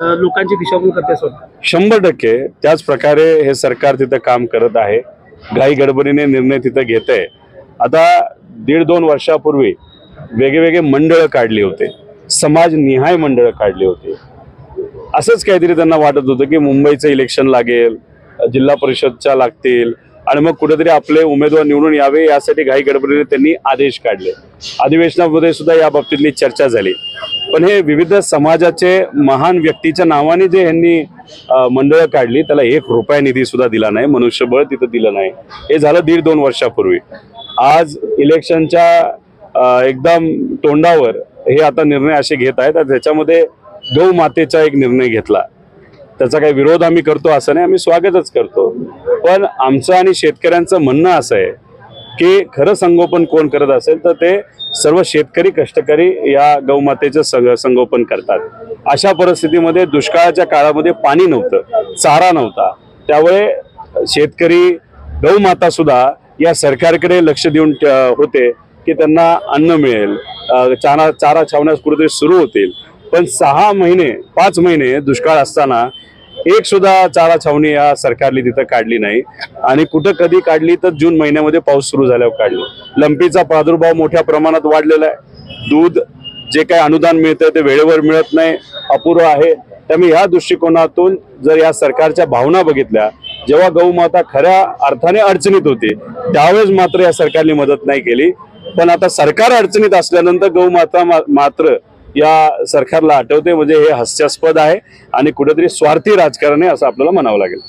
लोकांची दिशाभूल करते शंभर टक्के. त्याच प्रकारे हे सरकार तिथं काम करत आहे. घाई गडबडीने निर्णय तिथं घेत आहे आता दीड दोन वर्षापूर्वी वेगवेगळे मंडळं काढली होते. समाज निहाय मंडळं काढली होती. असंच काहीतरी त्यांना वाटत होतं की मुंबईचं इलेक्शन लागेल जिल्हा परिषदच्या लागतील आणि मग कुठेतरी आपले उमेदवार निवडून यावे यासाठी घाई गडबडीने त्यांनी आदेश काढले. अधिवेशनामध्ये सुद्धा या बाबतीतली चर्चा झाली. पण हे विविध समाजाचे महान व्यक्तीच्या नावाने जे यांनी मंडळं काढली त्याला एक रुपया निधी सुद्धा दिला नाही मनुष्यबळ तिथं दिलं नाही. हे झालं दीड दोन वर्षापूर्वी. आज इलेक्शनच्या एकदम तोंडावर हे आता निर्णय असे घेत आहेत त्याच्यामध्ये गौ मातेचा एक निर्णय घेतला. त्याचा काही विरोध आम्ही करतो असं नाही आम्ही स्वागतच करतो. पण आमचं आणि शेतकऱ्यांचं म्हणणं असं आहे की खरं संगोपन कोण करत असेल तर ते सर्व शेतकरी कष्टकरी या गौमातेचं संग संगोपन करतात. अशा परिस्थितीमध्ये दुष्काळाच्या काळामध्ये पाणी नव्हतं चारा नव्हता. त्यामुळे शेतकरी गौमाता सुद्धा या सरकारकडे लक्ष देऊन होते की त्यांना अन्न मिळेल चारा चारा छावण्यास कुठेतरी सुरू होतील. पण सहा महिने पाच महिने दुष्काळ असताना एक सुद्धा चारा छावणी या सरकारने तिथं काढली नाही. आणि कुठं कधी काढली तर जून महिन्यामध्ये पाऊस सुरू झाल्यावर काढली. लंपीचा प्रादुर्भाव मोठ्या प्रमाणात वाढलेला आहे. दूध जे काही अनुदान मिळतं ते वेळेवर मिळत नाही. अपुरं आहे. त्यामुळे ह्या दृष्टिकोनातून जर या सरकारच्या भावना बघितल्या जेव्हा गौमाता खऱ्या अर्थाने अडचणीत होती त्यावेळेस मात्र या सरकारने मदत नाही केली. पण आता सरकार अडचणीत असल्यानंतर गौमाता मा- मात्र या सरकारला आठवते म्हणजे हे हास्यास्पद आहे आणि कुठेतरी स्वार्थी राजकारण आहे असं आपल्याला म्हणावं लागेल.